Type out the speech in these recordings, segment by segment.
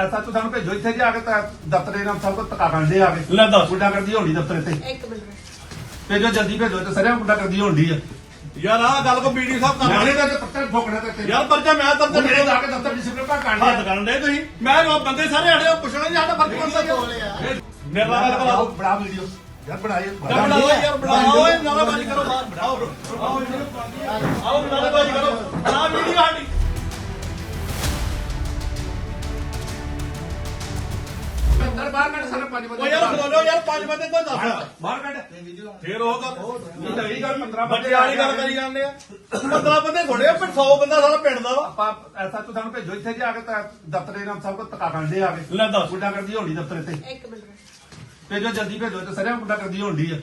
ਐਸਾ ਤੂੰ ਸਾਨੂੰ ਭੇਜੋ ਇੱਥੇ ਜਾ ਕੇ ਤਾਂ ਦਫ਼ਤਰੇ ਨਾਲ ਸਭ ਕੁਝ ਧੱਕਾ ਕਰਦੇ ਆ ਕੇ ਲੈ ਦੱਸ ਗੁੰਡਾ ਕਰਦੀ ਹੋਣੀ ਦਫ਼ਤਰ ਤੇ ਇੱਕ ਮਿੰਟ ਭੇਜੋ ਜਲਦੀ ਭੇਜੋ ਤੇ ਸਰਿਆ ਗੁੰਡਾ ਕਰਦੀ ਹੋਣੀ ਆ ਯਾਰ ਆਹ ਗੱਲ ਕੋ ਵੀਡੀਓ ਸਾਹਿਬ ਕਰ ਨਾਲੇ ਤੇ ਪੱਤਰ ਠੋਕਣਾ ਤੇ ਯਾਰ ਪਰਚਾ ਮੈਂ ਤਾਂ ਤੇ ਮੇਰੇ ਜਾ ਕੇ ਦਫ਼ਤਰ ਡਿਸਪਲਿਨ ਪਾ ਹੱਥ ਕਾਂਡ ਕਰਨ ਦੇ ਤੁਸੀਂ ਮੈਂ ਉਹ ਬੰਦੇ ਸਾਰੇ ਆੜੇ ਪੁੱਛਣਾ ਨਹੀਂ ਸਾਡਾ ਫ਼ਰਕ ਪੜਦਾ ਮੇਰੇ ਨਾਲ ਬੜਾ ਵੀਡੀਓ ਯਾਰ ਯਾਰ ਬਣਾਓ ਯਾਰ ਬਣਾਓ ਓਏ ਨਾਰਾਬਾਜ਼ੀ ਕਰੋ ਬਾਹਰ ਬਣਾਓ ਆਓ ਨਾਰਾਬਾਜ਼ੀ ਕਰੋ ਬਣਾ ਵੀਡੀਓ ਸਾਡੀ ਅੰਦਰ ਬਾਹਰ ਕੱਢ ਸਾਰੇ ਪੰਜ ਬੰਦੇ ਯਾਰ ਪੰਜ ਬੰਦੇ ਕੋਈ ਦੱਸ। ਬਾਹਰ ਕੱਢ। ਫੇਰ ਉਹ ਗੱਲ ਨਹੀਂ ਤਾਂ ਇਹ ਗੱਲ 15 ਬੱਚੇ ਵਾਲੀ ਗੱਲ ਕਰੀ ਜਾਂਦੇ ਆ। 15 ਬੰਦੇ ਘੋੜੇ ਆ ਪਰ 100 ਬੰਦਾ ਸਾਰਾ ਪਿੰਡ ਦਾ ਵਾ। ਆਪਾਂ ਐਸਾ ਤੂੰ ਸਾਨੂੰ ਭੇਜੋ ਇੱਥੇ ਜਾ ਕੇ ਦਫ਼ਤਰੇ ਨਾਲ ਸਭ ਕਰਦੇ ਆ ਕੇ। ਲੈ ਦੱਸ। ਗੁੰਡਾ ਕਰਦੀ ਹੋਣੀ ਦਫ਼ਤਰ ਤੇ ਇੱਕ ਮਿੰਟ। ਭੇਜੋ ਜਲਦੀ ਭੇਜੋ ਤੇ ਸਰਿਆ ਗੁੰਡਾ ਕਰਦੀ ਹੋਣੀ ਆ।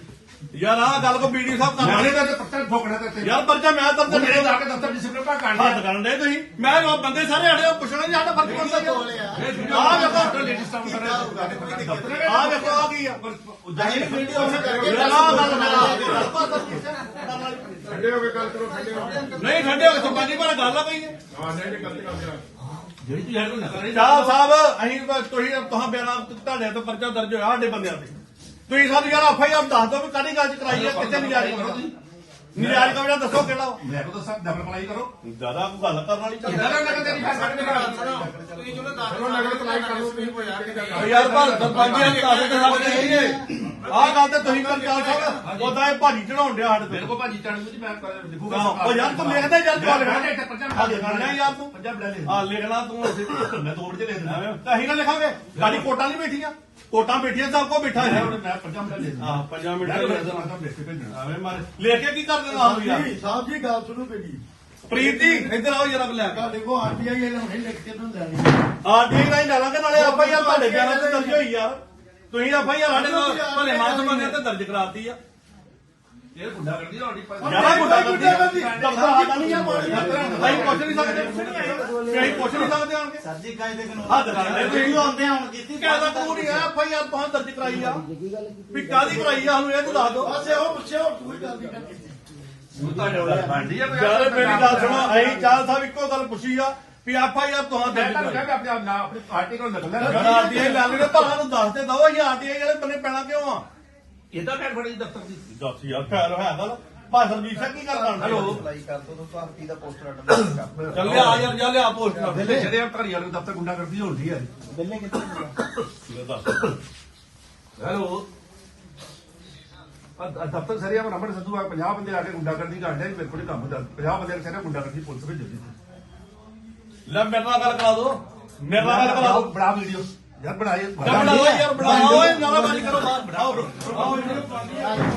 ਯਾਰ ਆਹ ਗੱਲ ਕੋ ਵੀਡੀਓ ਸਾਹਿਬ ਕਰ ਨਾਲੇ ਤੇ ਪੱਤਰ ਠੋਕਣਾ ਤੇ ਯਾਰ ਪਰਚਾ ਮੈਂ ਤਾਂ ਤੇ ਮੇਰੇ ਜਾ ਕੇ ਦਫ਼ਤਰ ਡਿਸਪਲਿਨ ਪਾ ਕਾਂਡ ਹੱਥ ਕਰਨ ਦੇ ਤੁਸੀਂ। ਮੈਂ ਉਹ ਬੰਦੇ ਸਾਰੇ ਆੜੇ ਪੁੱਛਣਾ ਨਹੀਂ ਸਾਡਾ ਫ਼ਰਕ ਪੜਦਾ ਆ ਵੇਖੋ। ਲੇਡੀਜ਼ ਸਟਾਫ ਕਰ ਆ ਵੇਖੋ ਆ ਕੀ ਆ। ਵੀਡੀਓ ਗੱਲ ਠੰਡੇ ਹੋ ਕੇ ਗੱਲ ਕਰੋ ਠੰਡੇ ਹੋ ਕੇ। ਨਹੀਂ ਠੰਡੇ ਹੋ ਕੇ ਸਰਪੰਚ ਜੀ ਪਰ ਗੱਲ ਆ ਪਈ ਹੈ ਹਾਂ ਨਹੀਂ ਨਹੀਂ ਗਲਤੀ ਕਰਦੇ ਆ। ਜਿਹੜੀ ਤੂੰ ਯਾਰ ਨਕਲ ਨਹੀਂ ਸਾਹਿਬ ਸਾਹਿਬ ਅਸੀਂ ਤੁਸੀਂ ਤੁਹਾਂ ਬਿਆਨਾਂ ਤੁਹਾਡੇ ਤੋਂ ਪਰਚਾ ਦਰਜ ਹੋਇਆ ਸਾਡੇ ਬੰਦਿਆਂ ਤੇ। ਤੁਸੀਂ ਸਾਨੂੰ ਯਾਰ ਆਫ ਆਈ ਆਰ ਦੱਸ ਦਿਓ ਵੀ ਕਾਹਦੀ ਗੱਲ ਚ ਕਰਾਈ ਹੈ ਕਿੱਥੇ ਨਿਆਰੀ ਕਰੋ ਤੁਸੀਂ? ਨਿਆਰੀ ਕਮਰਾ ਦੱਸੋ ਕਿਹੜਾ ਵਾ? ਮੈਂ ਕੋ ਦੱਸਾਂ ਡਬਲ ਪਲਾਈ ਕਰੋ। ਜ਼ਿਆਦਾ ਕੋਈ ਗੱਲ ਕਰਨ ਵਾਲੀ ਇਦਾਂ ਦਾ ਨਕਲ ਤੇਰੀ ਫੈਸਲਾ ਨਹੀਂ ਕਰਾ ਚਲੋ ਨਗਰ ਤਲਾਈ ਕਰ ਲਓ ਤੁਸੀਂ ਯਾਰ ਕੀ ਗੱਲ ਓ ਯਾਰ ਪਰ ਸਰਪੰਚ ਜੀ ਦੱਸ ਕੇ ਸਾਡੇ ਨਹੀਂ ਆਹ ਗੱਲ ਤੇ ਤੁਸੀਂ ਕਰ ਚਾਲ ਸਾਹਿਬ ਉਹਦਾ ਇਹ ਭਾਜੀ ਚੜਾਉਣ ਡਿਆ ਸਾਡੇ ਮੇਰੇ ਤੇ ਕੋ ਭਾਜੀ ਚੜਨ ਨੂੰ ਮੈਂ ਲਿਖੂਗਾ ਓ ਯਾਰ ਤੂੰ ਲਿਖਦੇ ਯਾਰ ਤੂੰ ਲਿਖਣਾ ਲਿਖਣਾ ਆ ਲਿਖਣਾ ਯਾਰ ਤੂੰ ਪੰਜਾਬ ਲੈ ਲੈ ਆ ਲਿਖਣਾ ਤੂੰ ਅਸੀਂ ਮੈਂ ਤੋੜ ਕੇ ਲਿਖ ਦਿੰਦਾ। ਤਾਂ ਅਸੀਂ ਨਾ ਲਿਖਾਂਗੇ। ਗਾੜੀ ਕੋਟਾਂ ਨਹੀਂ ਬੈਠੀਆਂ। ਕੋਟਾਂ ਬੈਠੀਆਂ ਸਭ ਕੋ ਬੈਠਾ ਹੈ। ਮੈਂ ਪੰਜਾਬ ਲੈ ਲੈ ਹਾਂ 5 ਮਿੰਟ ਲਿਖ ਕੇ ਭੇਜਣਾ। ਆਵੇਂ ਮਾਰੇ ਲਿਖ ਕੇ ਕੀ ਕਰ ਦੇਣਾ ਆਹ ਯਾਰ? ਸਾਹਿਬ ਜੀ ਗੱਲ ਸੁਣੋ ਮੇਰੀ। ਪ੍ਰੀਤ ਜੀ ਇੱਧਰ ਆਓ ਜਰਾ ਲੈ ਕੇ। ਕੋ ਆਰਟੀਆਈ ਇਹਨੇ ਹੁਣੇ ਲਿਖ ਕੇ ਤੁਹਾਨੂੰ ਦੇਣੀ ਆਰਟੀ ਰਾਹੀਂ ਲੈ ਲਾਂਗੇ ਨਾਲੇ ਆਪਾਂ ਯਾਰ ਤੁਹਾਡੇ ਬਿਆਨਾਂ ਤੇ ਦਰਜ ਹੋਈ ਯਾਰ ਤੁਸੀਂ ਆਪਾਂ ਯਾਰ ਸਾਡੇ ਨਾਲ ਭਲੇ ਮਾਸ ਬੰਦੇ ਤੇ ਦਰਜ ਕਰਾਤੀ ਆ। ਇਹ ਗੁੰਡਾ ਕਰਦੀ ਹੋਣੀ ਯਾਰਾ ਗੁੱਡਾ ਕਰਦੀ ਸਾਡਾ ਨਹੀਂ ਆ ਅਸੀਂ ਪੁੱਛ ਨਹੀਂ ਸਕਦੇ। ਅਸੀਂ ਪੁੱਛ ਨਹੀਂ ਸਕਦੇ ਆਣਗੇ ਸਰ ਜੀ ਕਾਇਦੇ ਕਾਨੂੰਨ ਹੱਥ ਕਰਦੇ ਤੁਸੀਂ ਤੁਸੀਂ ਆਉਂਦੇ ਹੁਣ ਕੀਤੀ ਕਾਹਦਾ ਕਾਨੂੰਨ ਹੈ ਆਪਾਂ ਯਾਰ ਤੁਸੀਂ। ਦਰਜ ਕਰਾਈ ਆ। ਵੀ ਕਾਦੀ ਕਰਾਈ ਆ ਸਾਨੂੰ ਇਹ ਤਾਂ ਦੱਸ ਦਿਓ ਪਾਸੇ ਉਹ ਪੁੱਛਿਆ ਹੋਰ ਕੋਈ ਗੱਲ ਨਹੀਂ ਕਰਨੀ। ਤੁਹਾਡੇ ਵਾਲਾ ਬਣਦੀ ਆ ਯਾਰ ਮੇਰੀ ਗੱਲ ਸੁਣੋ ਅਸੀਂ ਚਾਲ ਸਾਹਿਬ ਇੱਕੋ ਗੱਲ ਪੁੱਛੀ ਆ। ਵੀ ਆਪਾਂ ਯਾਰ ਤੁਸੀਂ ਮੈਂ ਦਰਜ ਤੁਹਾਨੂੰ ਕਰਾਈ ਕਿਹਾ ਵੀ ਆਪਣੇ ਨਾ ਆਪਣੀ ਪਾਰਟੀ ਕੋਲ ਨਕਲ ਯਾਰ ਲੈ ਆਰਟੀਆਈ ਲੈ ਲੈਣੇ ਭਲਾ ਨੂੰ ਦੱਸ ਤੇ ਦਓ ਅਸੀਂ ਆਰਟੀਆਈ ਵਾਲੇ ਬੰਨੇ ਪੈਣਾ ਕਿਉਂ ਆ? ਇਹਦਾ ਪੈਰ ਫੜੀ ਦਫ਼ਤਰ ਦੀ ਦੱਸ ਯਾਰ ਖੈਰ ਹੈ ਗੱਲ ਭਾਸ਼ਣ ਜੀ ਕੀ ਕਰਦਾ ਹੈਲੋ। ਅਪਲਾਈ ਕਰ ਦੋ ਤਾਂ ਆਰਟੀ ਦਾ ਪੋਸਟਰ ਅਟੈਂਡ ਚੱਲ ਲਿਆ ਯਾਰ ਜਾ ਲਿਆ ਪੋਸਟ ਕਰ ਜਿਹੜੇ ਜਿਹੜੇ ਧਰੀ ਵਾਲੇ ਦਫ਼ਤਰ ਗੁੰਡਾ ਕਰਦੀ ਹੋਣੀ ਆ। ਬਿੱਲੇ ਕਿੱਥੇ ਲੈ ਦੱਸ। ਹੈਲੋ। ਆ ਦਫ਼ਤਰ ਸਰੀਆ ਮੈਂ ਰਮਨ ਸਿੱਧੂ ਆ 50 ਬੰਦੇ ਆ ਕੇ ਗੁੰਡਾ ਕਰਦੀ ਕਰਦੇ ਮੇਰੇ ਕੋਲ ਹੀ ਕੰਮ ਹੁੰਦਾ 50 ਬੰਦੇ ਸਾਰੇ ਗੁੰਡਾ ਕਰਦੀ ਪੁਲਿਸ ਭੇਜੋ ਜੀ ਲੈ ਮੇਰੇ ਨਾਲ ਗੱਲ ਕਰਾ ਦੋ ਮੇਰੇ ਨਾਲ ਗੱਲ ਕਰਾ ਦੋ ਬੜਾ ਵੀਡੀਓ। ਯਾਰ ਬਣਾਏ ਬਣਾਓ ਯਾਰ ਬਣਾਓ। ਓਏ ਨਾਰਾਬਾਜ਼ੀ ਕਰੋ ਬਾਹਰ। ਬਣਾਓ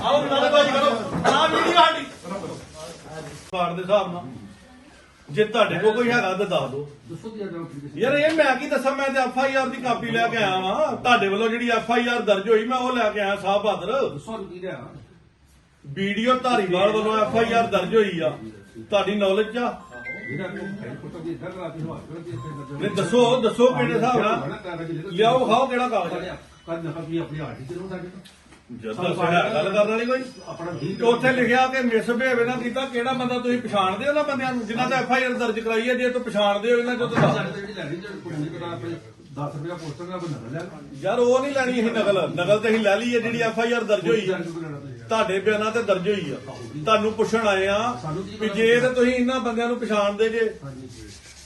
ਆਓ ਨਾਰਾਬਾਜ਼ੀ ਕਰੋ। ਬਣਾ ਵੀਡੀਓ ਸਾਡੀ। ਕਾਰਡ ਦੇ ਹਿਸਾਬ ਨਾਲ। ਜੇ ਤੁਹਾਡੇ ਕੋਲ ਕੋਈ ਹੈਗਾ ਤਾਂ ਦੱਸ ਦਿਓ। ਯਾਰ ਇਹ ਮੈਂ ਕੀ ਦੱਸਾਂ? ਮੈਂ ਤੇ ਐਫ ਆਈ ਆਰ ਦੀ ਕਾਪੀ ਲੈ ਕੇ ਆਇਆ ਵਾਂ। ਤੁਹਾਡੇ ਵੱਲੋਂ ਜਿਹੜੀ ਐਫ ਆਈ ਆਰ ਦਰਜ ਹੋਈ ਮੈਂ ਉਹ ਲੈ ਕੇ ਆਇਆ ਸਾਹਿਬ ਬਹਾਦਰ। ਵੀਡੀਓ ਧਾਰੀਵਾਲ ਵੱਲੋਂ ਐਫ ਆਈ ਆਰ ਦਰਜ ਹੋਈ ਆ। ਤੁਹਾਡੀ ਨੌਲੇਜ ਆ? ਨਹੀਂ, ਦੱਸੋ ਦੱਸੋ ਕਿਹੜੇ ਹਿਸਾਬ ਨਾਲ? ਲਿਆਓ ਖਾਓ ਕਿਹੜਾ ਕਾਗਜ਼ ਆ? ਜਦੋਂ ਸਾਡਾ ਗੱਲ ਕਰਨ ਵਾਲੀ ਕੋਈ। ਆਪਣਾ ਉੱਥੇ ਲਿਖਿਆ ਕਿ ਮਿਸਬਿਹੇਵ ਇਹਨਾਂ ਕੀਤਾ ਕਿਹੜਾ ਬੰਦਾ ਤੁਸੀਂ ਪਛਾਣਦੇ ਹੋ ਉਹਨਾਂ ਬੰਦਿਆਂ ਨੂੰ? ਜਿਨ੍ਹਾਂ ਦਾ ਐਫ ਆਈ ਆਰ ਦਰਜ ਕਰਾਈ ਹੈ, ਜੇ ਤੁਸੀਂ ਪਛਾਣਦੇ ਹੋ ਇਹਨਾਂ ਚੋਂ ਤਾਂ ਦੱਸ। 10 ਰੁਪਏ ਪੋਸਟਰ ਦਾ ਬਣਾ ਲਿਆ ਯਾਰ, ਉਹ ਨਹੀਂ ਲੈਣੀ ਇਹ ਨਕਲ। ਨਕਲ ਤੇ ਅਸੀਂ ਲੈ ਲਈ ਹੈ ਜਿਹੜੀ ਐਫ ਆਈ ਆਰ ਦਰਜ ਹੋਈ। ਤੁਹਾਡੇ ਬਿਆਨਾਂ ਤੇ ਦਰਜ ਹੋਈ ਆ। ਤੁਹਾਨੂੰ ਪੁੱਛਣ ਆਏ ਆ ਵੀ ਜੇ ਤੇ ਤੁਸੀਂ ਇਹਨਾਂ ਬੰਦਿਆਂ ਨੂੰ ਪਛਾਣਦੇ ਜੇ।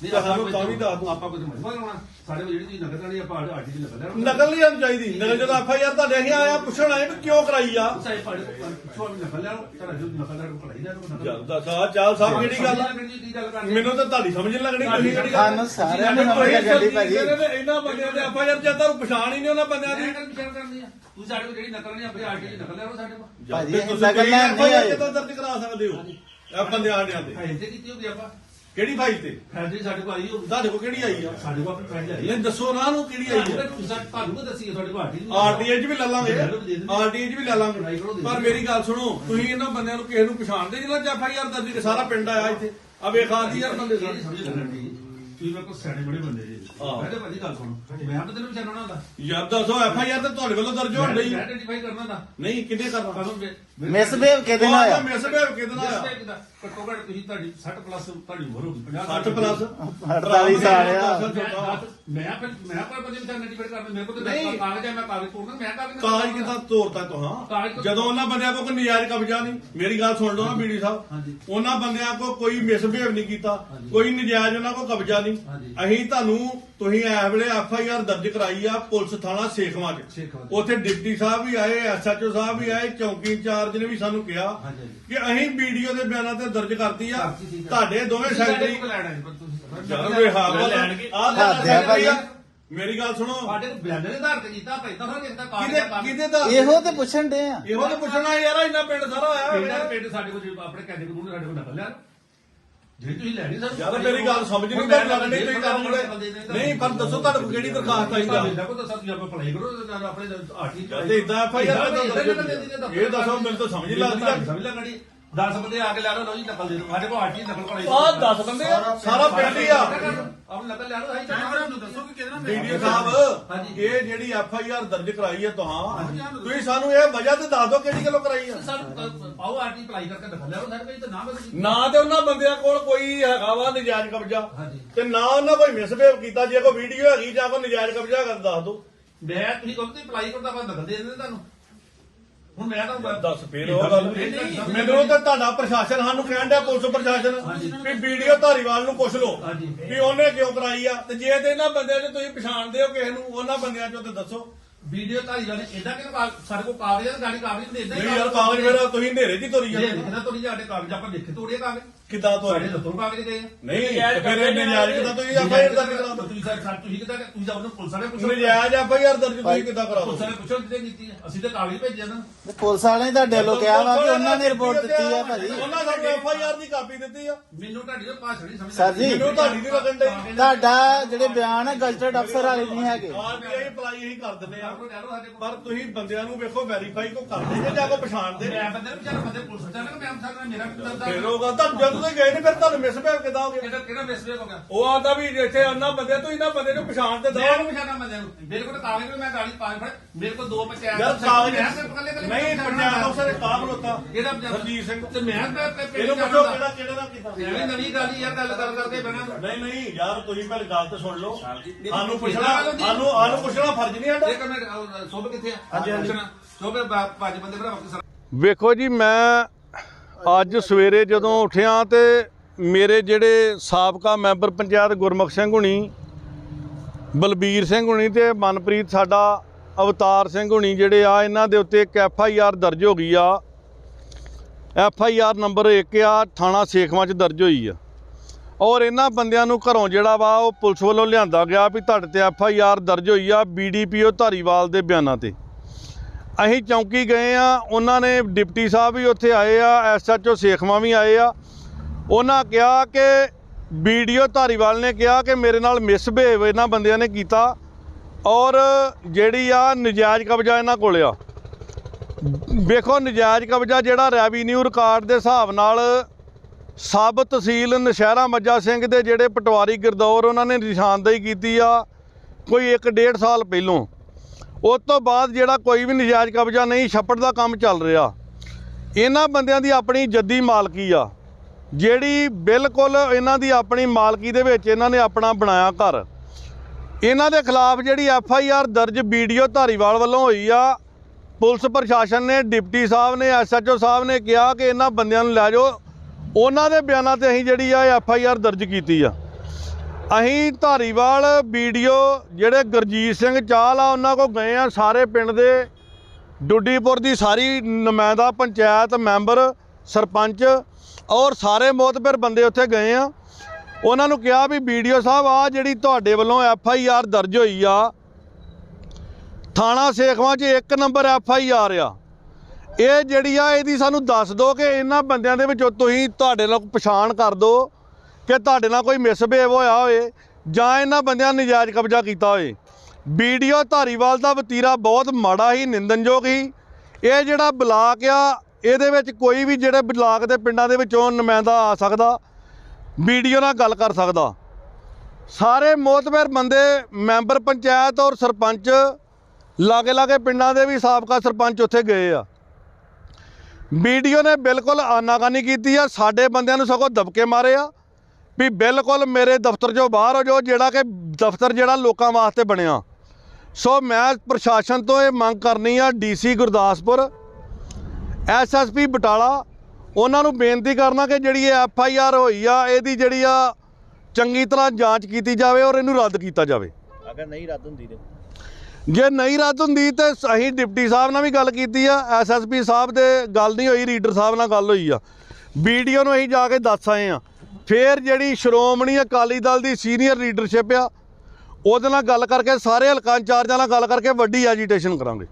ਤਾਂ ਸਾਨੂੰ ਤਾਂ ਵੀ ਦੱਸ ਦਿਓ ਆਪਾਂ ਕੋਈ ਮਜ਼ਬੂਰ ਹੋਣਾ ਸਾਡੇ ਕੋਲ ਜਿਹੜੀ ਚੀਜ਼ ਨਕਲ ਕਰਨੀ ਆਪਾਂ ਆਰਟੀ ਦੀ ਨਕਲ ਲੈਣਾ ਨਕਲ ਨਹੀਂ ਆਉਣੀ ਚਾਹੀਦੀ। ਨਕਲ ਜਦੋਂ ਐਫ ਆਈ ਆਰ ਤੁਹਾਡੇ ਅਸੀਂ ਆਇਆ ਪੁੱਛਣ ਆਏ ਵੀ ਕਿਉਂ ਕਰਾਈ ਆ? ਚਾਹੇ ਪੜੇ ਪਿੱਛੋਂ ਵੀ ਨਕਲ ਲੈਣਾ ਸਾਡਾ ਜੋ ਨਕਲ ਲੈਣਾ ਪੜਾਈ ਲੈਣਾ ਚੱਲ ਦੱਸ ਆ ਚਾਲ ਸਾਹਿਬ ਕਿਹੜੀ ਗੱਲ ਆ? ਮੈਨੂੰ ਤਾਂ ਤੁਹਾਡੀ ਸਮਝ ਨਹੀਂ ਲੱਗਣੀ ਤੁਸੀਂ ਕਿਹੜੀ ਗੱਲ ਸਾਨੂੰ ਸਾਰਿਆਂ ਨੂੰ ਸਮਝ ਲੱਗੀ ਭਾਜੀ ਇਹਨਾਂ ਬੰਦਿਆਂ ਦੇ ਆਪਾਂ ਯਾਰ ਜਦ ਤੁਹਾਨੂੰ ਪਛਾਣ ਹੀ ਨਹੀਂ ਉਹਨਾਂ ਬੰਦਿਆਂ ਦੀ। ਵਿਚਾਰ ਕਰਨੀ ਆ? ਤੂੰ ਸਾਡੇ ਕੋਲ ਜਿਹੜੀ ਨਕਲ ਨਹੀਂ ਆਪਣੀ ਆਰਟੀ ਦੀ ਨਕਲ ਲੈਣਾ ਸਾਡੇ ਕੋਲ। ਭਾਜੀ, ਇਹ ਤੁਸੀਂ ਨਕਲ ਨਹੀਂ ਆਏ। ਕਿੱਦਾਂ ਦਰਜ ਕਰਾ ਸਕਦੇ ਹੋ? ਇਹ ਬੰਦੇ ਆੜਿਆਂ ਤੇ। ਫਾਈਲ ਤੇ ਕੀਤੀ ਹੋਗੀ ਆਪਾਂ। ਕਿਹੜੀ ਫਾਈਲ ਤੇ? ਤੇ ਸਾਡੇ ਕੋਲ ਆਈ ਹੋਊਗੀ ਤੁਹਾਡੇ ਕੋਲ ਕਿਹੜੀ ਆਈ ਆ? ਸਾਡੇ ਕੋਲ ਆਪਣੀ ਫਾਈਲ ਆਈ ਇਹ ਦੱਸੋ ਨਾ ਨੂੰ ਕਿਹੜੀ ਆਈ ਆ? ਤੁਹਾਨੂੰ ਕੋ ਦੱਸੀ ਤੁਹਾਡੇ ਕੋਲ ਆਰਟੀ ਆਰਟੀਏ 'ਚ ਵੀ ਲੈ ਲਾਂਗੇ। ਆਰਟੀਏ 'ਚ ਵੀ ਲੈ ਲਾਂਗੇ। ਪਰ ਮੇਰੀ ਗੱਲ ਸੁਣੋ ਤੁਸੀਂ ਇਹਨਾਂ ਬੰਦਿਆਂ ਨੂੰ ਕਿਸੇ ਨੂੰ ਪਛਾਣਦੇ ਜਿਹਨਾਂ 'ਚ ਐਫਆਈਆਰ ਦਰਜ ਕੇ ਸਾਰਾ ਪਿੰਡ ਆਇਆ ਇੱਥੇ। ਆ ਵੇਖਾ ਦੀ ਯਾਰ ਬੰਦੇ ਸਾਰੇ ਤੁਸੀਂ ਮੇਰੇ ਕੋਲ ਸਿਆਣੇ ਬੜੇ ਬੰਦੇ ਜੀ। ਆਹ। ਮੈਂ ਤੇ ਭਾਜੀ ਗੱਲ ਸੁਣ ਮੈਂ ਤਾਂ ਤੈਨੂੰ ਵਿਚਾਰਨਾ ਹੁੰਦਾ ਯਾਰ ਦੱਸੋ ਐਫਆਈਆਰ ਤੇ ਤੁਹਾਡੇ ਵੱਲੋਂ ਦਰਜ ਹੋਣ ਲਈ ਮੈਂ ਆਈਡੈਂਟੀਫਾਈ ਕਰਨਾ ਹੁੰਦਾ ਨਹੀਂ ਕਿੰਨੇ ਕਰਨਾ? ਕਦੋਂ ਮਿਸਬਿਹੇਵ ਕਿਹਦੇ ਨਾਲ ਆ? ਮਿਸ ਬੇਵ ਕਿਹਦੇ ਨਾਲ ਆ? ਘੱਟੋ ਘੱਟ ਤੁਸੀਂ ਤੁਹਾਡੀ 60 ਪਲੱਸ ਤੁਹਾਡੀ ਉਮਰ ਹੋਗੀ 50 60 ਪਲੱਸ 48 ਸਾਲ ਆ। ਮੈਂ ਫਿਰ ਮੈਂ ਪਰ ਬੰਦੇ ਵਿਚਾਰ ਨੈਟੀਫਾਈ ਕਰਦਾ ਮੇਰੇ ਕੋਲ ਨਹੀਂ। ਤਾਂ ਕਾਗਜ਼ ਹੈ ਮੈਂ ਕਾਗਜ਼ ਤੋੜਨਾ ਮੈਂ ਕਾਗਜ਼ ਕਾਜ ਕਿਦਾਂ ਤੋੜਤਾ ਤੁਹਾਂ ਕਾਗਜ਼ ਤੋਂ- ਜਦੋਂ ਉਹਨਾਂ ਬੰਦਿਆਂ ਕੋਲ ਕੋਈ ਨਜਾਇਜ਼ ਕਬਜ਼ਾ ਨਹੀਂ ਮੇਰੀ ਗੱਲ ਸੁਣ ਲਓ ਨਾ ਬੀਡੀ ਸਾਹਿਬ। ਉਹਨਾਂ ਬੰਦਿਆਂ ਕੋਲ ਕੋਈ ਮਿਸਬਿਹੇਵ ਨਹੀਂ ਕੀਤਾ ਕੋਈ ਨਜਾਇਜ਼ ਉਹਨਾਂ ਕੋਲ ਕਬਜ਼ਾ ਨਹੀਂ। ਅਸੀਂ ਤੁਹਾਨੂੰ ਤੁਸੀਂ ਐ ਵੇਲੇ ਐਫ ਆਈ ਆਰ ਦਰਜ ਕਰਾਈ ਆ ਪੁਲਿਸ ਥਾਣਾ ਸੇਖਵਾਂ ਚ। ਸੇਖਵਾਂ 'ਚ। ਉੱਥੇ ਡਿਪਟੀ ਸਾਹਿਬ ਵੀ ਆਏ ਐਸਐਚਓ ਸਾਹਿਬ ਵੀ ਆਏ ਚੌਕੀ ਇੰਚਾਰਜ ਨੇ ਵੀ ਸਾਨੂੰ ਕਿਹਾ ਕਿ ਅਸੀਂ ਵੀਡੀਓ ਦੇ ਬਿਆਨਾਂ ਤੇ ਦਰਜ ਕਰਤੀ ਆ। ਕਰਤੀ ਸੀ। ਤੁਹਾਡੇ ਦੋਵੇਂ ਤੁਸੀਂ ਸਾਡੇ ਸੈਕਟਰੀ ਕੋਲ ਲੈਣਾ ਹੈ ਪਰ ਤੁਸੀਂ ਯਾਰ ਵੇ ਹਾਂ ਲੈਣਗੇ ਆਹ ਹੱਦ ਭਾਈ। ਮੇਰੀ ਗੱਲ ਸੁਣੋ। ਸਾਡੇ ਕੋਲ ਬਿਆਨ ਦੇ ਆਧਾਰ ਤੇ ਕੀਤਾ ਪੈਦਾ ਹੋ ਜਾਂਦਾ ਕਾਗਜ਼ ਕਿਹਦੇ ਦਾ ਕਾਗਜ਼ ਕਿਹਦੇ ਦਾ? ਇਹੋ ਤੇ ਪੁੱਛਣ ਦੇ ਆ। ਇਹੋ ਤਾਂ ਪੁੱਛਣਾ ਯਾਰ ਇੰਨਾ ਪਿੰਡ ਸਾਰਾ ਆਇਆ ਪਿੰਡਾਂ ਹੋਇਆ। ਦੇ ਪਿੰਡ ਸਾਡੇ ਕੋਲ ਆਪਣੇ ਕਹਿੰਦੇ ਕਾਨੂੰਨ ਸਾਡੇ ਕੋਲ ਨਕਲ ਲਿਆ ਜੇ ਤੁਸੀਂ ਲੈਣੀ ਸਰ ਯਾਰ ਮੇਰੀ ਗੱਲ ਸਮਝ ਨਹੀਂ ਮੈਂ ਲੱਗ ਰਹੀ ਤੁਸੀਂ ਕਰਨ ਵਾਲੇ ਨਹੀਂ ਪਰ ਦੱਸੋ ਤੁਹਾਡੇ ਕੋਲ ਕਿਹੜੀ ਦਰਖਾਸਤ ਆਈ ਦਾ ਦਾ ਕੋਈ ਦੱਸੋ ਤੁਸੀਂ ਆਪਾਂ ਅਪਲਾਈ ਕਰੋ ਤੇ ਆਪਣੇ ਆਰਟੀ ਤੇ ਇਦਾਂ ਐਫ ਆਈ ਆਰ ਇਹ ਦੱਸੋ ਮੈਨੂੰ ਤਾਂ ਸਮਝ ਨਹੀਂ ਲੱਗਦੀ। ਸਮਝ ਲੱਗਣੀ। 10 ਬੰਦੇ ਆ ਕੇ ਲੈ ਲਓ ਲਓ ਜੀ ਨਕਲ ਦੇ ਦਿਓ। ਸਾਡੇ ਕੋਲ ਆਰਟੀ ਨਕਲ ਪੜਾਈ ਆਹ 10 ਬੰਦੇ ਆ। ਸਾਰਾ ਪਿੰਡ ਹੀ ਆ। ਆਪ ਨਕਲ ਲੈ ਲਓ ਅਸੀਂ ਤਾਂ ਨੂੰ ਦੱਸੋ ਕਿ ਕਿਹਦੇ ਨਾਲ ਵੀਡੀਓ ਸਾਹਿਬ ਇਹ ਜਿਹੜੀ ਐਫ ਆਈ ਆਰ ਦਰਜ ਕਰਾਈ ਹੈ ਤੁਹਾਂ ਤੁਸੀਂ ਸਾਨੂੰ ਇਹ ਵਜ੍ਹਾ ਤੇ ਦੱਸ ਦਿਓ ਕਿਹੜੀ ਗੱਲੋਂ ਕਰਾਈ ਆ। ਸਾਨੂੰ ਪਾਓ ਆਰਟੀ ਅਪਲਾਈ ਕਰਕੇ ਨਕਲ ਲੈ ਲਓ ਸਾਡੇ ਕੋਲ ਤਾਂ ਨਾਮ ਹੈ ਨਾ ਤੇ ਉਹਨਾਂ ਬੰਦਿਆਂ ਕੋਲ ਕੋਈ ਹੈਗਾ ਵਾ ਨਜਾਇਜ਼ ਕਬਜ਼ਾ। ਹਾਂਜੀ। ਤੇ ਨਾ ਉਹਨਾਂ ਕੋਈ ਮਿਸਬਿਹੇਵ ਕੀਤਾ ਜੇ ਕੋਈ ਵੀਡੀਓ ਹੈਗੀ ਜਾਂ ਕੋਈ ਨਜਾਇਜ਼ ਕਬਜ਼ਾ ਤਾਂ ਦੱਸ ਦਿਓ। ਮੈਂ ਤੁਸੀਂ ਕਹੋ ਅਪਲਾਈ ਕਰਦਾ ਆਪਾਂ ਨਕਲ ਦੇ ਦਿੰਦੇ ਤੁਹਾਨੂੰ। ਹੁਣ ਮੈਂ ਤੁਹਾਨੂੰ ਦੱਸ ਫੇਰ ਉਹ ਗੱਲ ਮੈਨੂੰ ਤਾਂ ਤੁਹਾਡਾ ਪ੍ਰਸ਼ਾਸਨ ਸਾਨੂੰ ਕਹਿਣ ਡਿਆ ਪੁਲਿਸ ਪ੍ਰਸ਼ਾਸਨ ਵੀ ਵੀਡੀਓ ਧਾਰੀਵਾਲ ਨੂੰ ਪੁੱਛ ਲਓ। ਵੀ ਉਹਨੇ ਕਿਉਂ ਕਰਾਈ ਆ? ਤੇ ਜੇ ਤੇ ਇਹਨਾਂ ਬੰਦਿਆਂ 'ਚ ਤੁਸੀਂ ਪਛਾਣਦੇ ਹੋ ਕਿਸੇ ਨੂੰ ਉਹਨਾਂ ਬੰਦਿਆਂ 'ਚੋਂ ਤੇ ਦੱਸੋ। ਵੀਡੀਓ ਧਾਰੀ ਵਾਲੇ ਇਦਾਂ ਕਿ ਸਾਡੇ ਕੋਲ ਕਾਗਜ਼ ਹੈ ਗਾੜੀ ਕਾਗਜ਼ ਨਹੀਂ ਇਦਾਂ ਨਹੀਂ ਯਾਰ ਕਾਗਜ਼ ਮੇਰਾ ਤੁਸੀਂ ਹਨੇਰੇ ਹੀ ਤੋਰੀ ਜਾਂਦੇ ਕਾਗਜ਼ ਆਪਾਂ ਲਿਖੇ ਤੋੜੀਏ ਕਾਗਜ਼। ਕਿੱਦਾਂ ਸਾਡੇ ਤੋਰੀ ਦੱਸੋ ਕਾਗਜ਼ ਗਏ ਨਹੀਂ ਤੇ ਫਿਰ ਇਹ ਨਜਾਇਜ਼ ਕਿੱਦਾਂ ਤੁਸੀਂ ਐਫ ਆਈ ਆਰ ਦਰਜ ਕਰਾ ਤੁਸੀਂ ਸਰ ਸਰ ਤੁਸੀਂ ਕਿਦਾਂ ਤੁਸੀਂ ਤਾਂ ਉਹਨੂੰ ਪੁਲਿਸ ਵਾਲੇ ਪੁੱਛੋ। ਨਜਾਇਜ਼ ਐਫ ਆਈ ਆਰ ਦਰਜ ਤੁਸੀਂ ਕਿੱਦਾਂ ਪੁਲਿਸ ਦੋ ਵਾਲੇ ਪੁੱਛੋ ਕਿਤੇ ਕੀਤੀ ਹੈ ਅਸੀਂ ਤਾਂ ਕਾਗਜ਼ ਭੇਜਿਆ ਨਾ। ਤੇ ਪੁਲਿਸ ਵਾਲਿਆਂ ਨੇ ਤੁਹਾਡੇ ਵੱਲੋਂ ਕਿਹਾ ਵਾ ਕਿ ਉਹਨਾਂ ਨੇ ਰਿਪੋਰਟ ਦਿੱਤੀ ਆ ਭਾਜੀ। ਉਹਨਾਂ ਸਾਨੂੰ ਐਫ ਆਈ ਆਰ ਦੀ ਕਾਪੀ ਦਿੱਤੀ ਆ। ਮੈਨੂੰ ਤੁਹਾਡੀ ਉਹ ਭਾਸ਼ਾ ਨਹੀਂ ਸਮਝ ਸਰ ਜੀ। ਮੈਨੂੰ ਤੁਹਾਡੀ ਨਹੀਂ ਲੱਗਣ ਡਈ। ਤੁਹਾਡਾ ਜਿਹੜੇ ਬਿਆਨ ਹੈ ਗਜ਼ਟਡ ਅਫਸਰ ਵਾਲੇ ਨਹੀਂ ਹੈਗੇ। ਆਰਬੀਆਈ ਅਪਲਾਈ ਅਸੀਂ ਕਰ ਦਿੰਦੇ ਆ। ਕੋਈ ਲੈ ਲਓ ਸਾਡੇ ਕੋਲ। ਪਰ ਤੁਸੀਂ ਬੰਦਿਆਂ ਨੂੰ ਵੇਖੋ ਵੈਰੀਫਾਈ ਕੋ ਕਰਦੇ ਜੇ ਜਾਂ ਕੋ ਪਛਾਣਦੇ ਮੈਂ ਬੰਦੇ ਨੂੰ ਵਿਚਾਰਾ ਬੰਦੇ ਪੁਲਿਸ ਦਾ ਨਾ ਮੈਂ ਸਾਡਾ ਮੇਰਾ ਕਿਦਾਂ ਫਿਰ ਉਹ ਗੱਲ ਤਾਂ ਜਦੋਂ ਤੁਸੀਂ ਗਏ ਨੇ ਫਿਰ ਤੁਹਾਨੂੰ ਮਿਸ ਭੇਜ ਕਿਦਾਂ ਹੋ ਗਿਆ? ਕਿਹੜਾ ਕਿਹੜਾ ਮਿਸਟੇਕ ਹੋ ਗਿਆ? ਉਹ ਆਂਦਾ ਵੀ ਇੱਥੇ ਅੰਨਾ ਬੰਦੇ ਤੋਂ ਇਹਨਾਂ ਬੰਦੇ ਨੂੰ ਪਛਾਣ ਤੇ ਮੈਂ ਨੂੰ ਪਛਾਣਾ ਬੰਦੇ ਨੂੰ। ਮੇਰੇ ਕੋਲ ਕਾਗਜ਼ ਵੀ ਮੈਂ ਗਾੜੀ ਪਾਣ ਫੜ ਮੇਰੇ ਕੋਲ ਦੋ ਪੰਚਾਇਤ ਯਾਰ ਕਾਗਜ਼ ਨਹੀਂ ਪੰਜਾਬ ਅਫਸਰ ਕਾਬਲ ਹੁੰਦਾ ਪੰਜਾਬ? ਹਰਜੀਤ ਸਿੰਘ। ਤੇ ਮੈਂ ਇਹਨੂੰ ਪੁੱਛੋ ਕਿਹੜਾ ਕਿਹੜਾ ਦਾ ਕੀਤਾ। ਐਵੇਂ ਨਵੀਂ ਗੱਲ ਹੀ ਯਾਰ ਗੱਲ ਕਰ ਕਰਕੇ ਬਣਾ ਨਹੀਂ ਨਹੀਂ ਯਾਰ ਤੁਸੀਂ ਪਹਿਲੇ ਗੱਲ ਤੇ ਸੁਣ ਲਓ। ਸਾਨੂੰ ਪੁੱਛਣਾ। ਸਾਨੂੰ ਸਾਨੂੰ ਪੁੱਛਣਾ ਫਰਜ਼ ਨਹੀਂ ਸਾਡਾ। ਇੱਕ ਮਿੰਟ ਸੋਭ ਕਿੱਥੇ ਆ? ਹਾਂਜੀ ਹਾਂਜੀ। ਸੋਭ ਪੰਜ ਬੰਦੇ ਭਰਾ ਵੇਖੋ ਜੀ ਮੈਂ ਅੱਜ ਸਵੇਰੇ ਜਦੋਂ ਉੱਠਿਆ ਤੇ ਮੇਰੇ ਜਿਹੜੇ ਸਾਬਕਾ ਮੈਂਬਰ ਪੰਚਾਇਤ ਗੁਰਮੁਖ ਸਿੰਘ ਹੁਣੀ, ਬਲਬੀਰ ਸਿੰਘ ਹੁਣੀ ਤੇ ਮਨਪ੍ਰੀਤ ਸਾਡਾ ਅਵਤਾਰ ਸਿੰਘ ਹੁਣੀ ਜਿਹੜੇ ਆ, ਇਹਨਾਂ ਦੇ ਉੱਤੇ ਇੱਕ ਐਫ ਆਈ ਆਰ ਦਰਜ ਹੋ ਗਈ ਆ। ਐਫ ਆਈ ਆਰ ਨੰਬਰ 1 ਆ, ਥਾਣਾ ਸੇਖਵਾਂ 'ਚ ਦਰਜ ਹੋਈ ਆ। ਔਰ ਇਹਨਾਂ ਬੰਦਿਆਂ ਨੂੰ ਘਰੋਂ ਜਿਹੜਾ ਵਾ, ਉਹ ਪੁਲਿਸ ਵੱਲੋਂ ਲਿਆਂਦਾ ਗਿਆ ਵੀ ਤੁਹਾਡੇ ਤੇ ਐਫ ਆਈ ਆਰ ਦਰਜ ਹੋਈ ਆ ਬੀਡੀਪੀਓ ਧਾਰੀਵਾਲ ਦੇ ਬਿਆਨਾਂ ਤੇ। ਅਸੀਂ ਚੌਂਕੀ ਗਏ ਆ, ਉਹਨਾਂ ਨੇ ਡਿਪਟੀ ਸਾਹਿਬ ਵੀ ਉੱਥੇ ਆਏ ਆ ਐਸਐਚਓ ਸੇਖਵਾਂ ਵੀ ਆਏ ਆ। ਉਹਨਾਂ ਕਿਹਾ ਕਿ ਵੀਡੀਓ ਧਾਰੀਵਾਲ ਨੇ ਕਿਹਾ ਕਿ ਮੇਰੇ ਨਾਲ ਮਿਸਬਿਹੇਵ ਇਹਨਾਂ ਬੰਦਿਆਂ ਨੇ ਕੀਤਾ ਔਰ ਜਿਹੜੀ ਆ ਨਜਾਇਜ਼ ਕਬਜ਼ਾ ਇਹਨਾਂ ਕੋਲ ਆ। ਵੇਖੋ, ਨਜਾਇਜ਼ ਕਬਜ਼ਾ ਜਿਹੜਾ ਰੈਵਨਿਊ ਰਿਕਾਰਡ ਦੇ ਹਿਸਾਬ ਨਾਲ ਸਬ ਤਹਿਸੀਲ ਨਸ਼ਹਿਰਾ ਮੱਜਾ ਸਿੰਘ ਦੇ ਜਿਹੜੇ ਪਟਵਾਰੀ ਗਿਰਦੌਰ ਉਹਨਾਂ ਨੇ ਨਿਸ਼ਾਨਦੇਹੀ ਕੀਤੀ ਆ, ਕੋਈ 1.5 ਸਾਲ ਪਹਿਲੋਂ। ਉਸ ਤੋਂ ਬਾਅਦ ਜਿਹੜਾ ਕੋਈ ਵੀ ਨਜਾਇਜ਼ ਕਬਜ਼ਾ ਨਹੀਂ, ਛੱਪੜ ਦਾ ਕੰਮ ਚੱਲ ਰਿਹਾ। ਇਹਨਾਂ ਬੰਦਿਆਂ ਦੀ ਆਪਣੀ ਜੱਦੀ ਮਾਲਕੀ ਆ, ਜਿਹੜੀ ਬਿਲਕੁਲ ਇਹਨਾਂ ਦੀ ਆਪਣੀ ਮਾਲਕੀ ਦੇ ਵਿੱਚ ਇਹਨਾਂ ਨੇ ਆਪਣਾ ਬਣਾਇਆ ਘਰ। ਇਹਨਾਂ ਦੇ ਖਿਲਾਫ ਜਿਹੜੀ ਐਫ ਆਈ ਆਰ ਦਰਜ ਵੀਡੀਓ ਧਾਰੀਵਾਲ ਵੱਲੋਂ ਹੋਈ ਆ, ਪੁਲਿਸ ਪ੍ਰਸ਼ਾਸਨ ਨੇ, ਡਿਪਟੀ ਸਾਹਿਬ ਨੇ, ਐਸ ਐਚ ਓ ਸਾਹਿਬ ਨੇ ਕਿਹਾ ਕਿ ਇਹਨਾਂ ਬੰਦਿਆਂ ਨੂੰ ਲੈ ਜਾਓ। ਉਹਨਾਂ ਦੇ ਬਿਆਨਾਂ ਤੇ ਅਸੀਂ ਜਿਹੜੀ ਆ ਐਫ ਆਈ ਆਰ ਦਰਜ ਕੀਤੀ ਆ। ਅਸੀਂ ਧਾਰੀਵਾਲ ਵੀਡੀਓ ਜਿਹੜੇ ਗੁਰਜੀਤ ਸਿੰਘ ਚਾਹਲ ਆ, ਉਹਨਾਂ ਕੋ ਗਏ ਆ ਸਾਰੇ ਪਿੰਡ ਦੇ। ਡੁੱਡੀਪੁਰ ਦੀ ਸਾਰੀ ਨੁਮਾਇੰਦਾ ਪੰਚਾਇਤ ਮੈਂਬਰ, ਸਰਪੰਚ ਔਰ ਸਾਰੇ ਮੋਤਬਰ ਬੰਦੇ ਉੱਥੇ ਗਏ ਆ। ਉਹਨਾਂ ਨੂੰ ਕਿਹਾ ਵੀ ਵੀਡੀਓ ਸਾਹਿਬ ਆ ਜਿਹੜੀ ਤੁਹਾਡੇ ਵੱਲੋਂ ਐਫ ਆਈ ਆਰ ਦਰਜ ਹੋਈ ਆ, ਥਾਣਾ ਸੇਖਵਾਂ 'ਚ ਇੱਕ ਨੰਬਰ ਐਫ ਆਈ ਆਰ ਆ। ਇਹ ਜਿਹੜੀ ਆ, ਇਹਦੀ ਸਾਨੂੰ ਦੱਸ ਦਿਓ ਕਿ ਇਹਨਾਂ ਬੰਦਿਆਂ ਦੇ ਵਿੱਚੋਂ ਤੁਸੀਂ ਤੁਹਾਡੇ ਲੋਕ ਪਛਾਣ ਕਰ ਦਿਓ। ਕਿ ਤੁਹਾਡੇ ਨਾਲ ਕੋਈ ਮਿਸਬਿਹੇਵ ਹੋਇਆ ਹੋਏ ਜਾਂ ਇਹਨਾਂ ਬੰਦਿਆਂ ਨੇ ਨਜਾਇਜ਼ ਕਬਜ਼ਾ ਕੀਤਾ ਹੋਏ ਵੀਡੀਓ ਧਾਰੀਵਾਲ ਦਾ ਵਤੀਰਾ ਬਹੁਤ ਮਾੜਾ ਹੀ ਨਿੰਦਨਯੋਗ ਹੀ ਇਹ ਜਿਹੜਾ ਬਲਾਕ ਆ, ਇਹਦੇ ਵਿੱਚ ਕੋਈ ਵੀ ਜਿਹੜੇ ਬਲਾਕ ਦੇ ਪਿੰਡਾਂ ਦੇ ਵਿੱਚੋਂ ਨੁਮਾਇੰਦਾ ਆ ਸਕਦਾ, ਵੀਡੀਓ ਨਾਲ ਗੱਲ ਕਰ ਸਕਦਾ। ਸਾਰੇ ਮੋਤਬਰ ਬੰਦੇ, ਮੈਂਬਰ ਪੰਚਾਇਤ ਔਰ ਸਰਪੰਚ ਲਾਗੇ ਲਾਗੇ ਪਿੰਡਾਂ ਦੇ ਵੀ ਸਾਬਕਾ ਸਰਪੰਚ ਉੱਥੇ ਗਏ ਆ। ਵੀਡੀਓ ਨੇ ਬਿਲਕੁਲ ਆਨਾਕਾਨੀ ਕੀਤੀ ਆ, ਸਾਡੇ ਬੰਦਿਆਂ ਨੂੰ ਸਗੋਂ ਦਬਕੇ ਮਾਰੇ ਆ। ਵੀ ਬਿਲਕੁਲ ਮੇਰੇ ਦਫ਼ਤਰ ਚੋਂ ਬਾਹਰ ਹੋ ਜਾਓ ਜਿਹੜਾ ਕਿ ਦਫ਼ਤਰ ਜਿਹੜਾ ਲੋਕਾਂ ਵਾਸਤੇ ਬਣਿਆ। ਸੋ ਮੈਂ ਪ੍ਰਸ਼ਾਸਨ ਤੋਂ ਇਹ ਮੰਗ ਕਰਨੀ ਆ ਡੀਸੀ ਗੁਰਦਾਸਪੁਰ ਐਸਐਸਪੀ ਬਟਾਲਾ ਉਹਨਾਂ ਨੂੰ ਬੇਨਤੀ ਕਰਨਾ ਕਿ ਜਿਹੜੀ ਇਹ ਐਫ ਆਈ ਆਰ ਹੋਈ ਆ ਇਹਦੀ ਜਿਹੜੀ ਆ ਚੰਗੀ ਤਰ੍ਹਾਂ ਜਾਂਚ ਕੀਤੀ ਜਾਵੇ ਔਰ ਇਹਨੂੰ ਰੱਦ ਕੀਤਾ ਜਾਵੇ। ਅਗਰ ਨਹੀਂ ਰੱਦ ਹੁੰਦੀ ਤੇ? ਜੇ ਨਹੀਂ ਰੱਦ ਹੁੰਦੀ ਤੇ ਅਸੀਂ ਡਿਪਟੀ ਸਾਹਿਬ ਨਾਲ ਵੀ ਗੱਲ ਕੀਤੀ ਆ ਐਸਐਸਪੀ ਸਾਹਿਬ ਦੇ ਗੱਲ ਨਹੀਂ ਹੋਈ ਰੀਡਰ ਸਾਹਿਬ ਨਾਲ ਗੱਲ ਹੋਈ ਆ। ਵੀਡੀਓ ਨੂੰ ਅਸੀਂ ਜਾ ਕੇ ਦੱਸ ਆਏ ਆ। ਫਿਰ ਜਿਹੜੀ ਸ਼੍ਰੋਮਣੀ ਅਕਾਲੀ ਦਲ ਦੀ ਸੀਨੀਅਰ ਲੀਡਰਸ਼ਿਪ ਆ, ਉਹਦੇ ਨਾਲ ਗੱਲ ਕਰਕੇ, ਸਾਰੇ ਹਲਕਾ ਇੰਚਾਰਜਾਂ ਨਾਲ ਗੱਲ ਕਰਕੇ ਵੱਡੀ ਐਜੀਟੇਸ਼ਨ ਕਰਾਂਗੇ।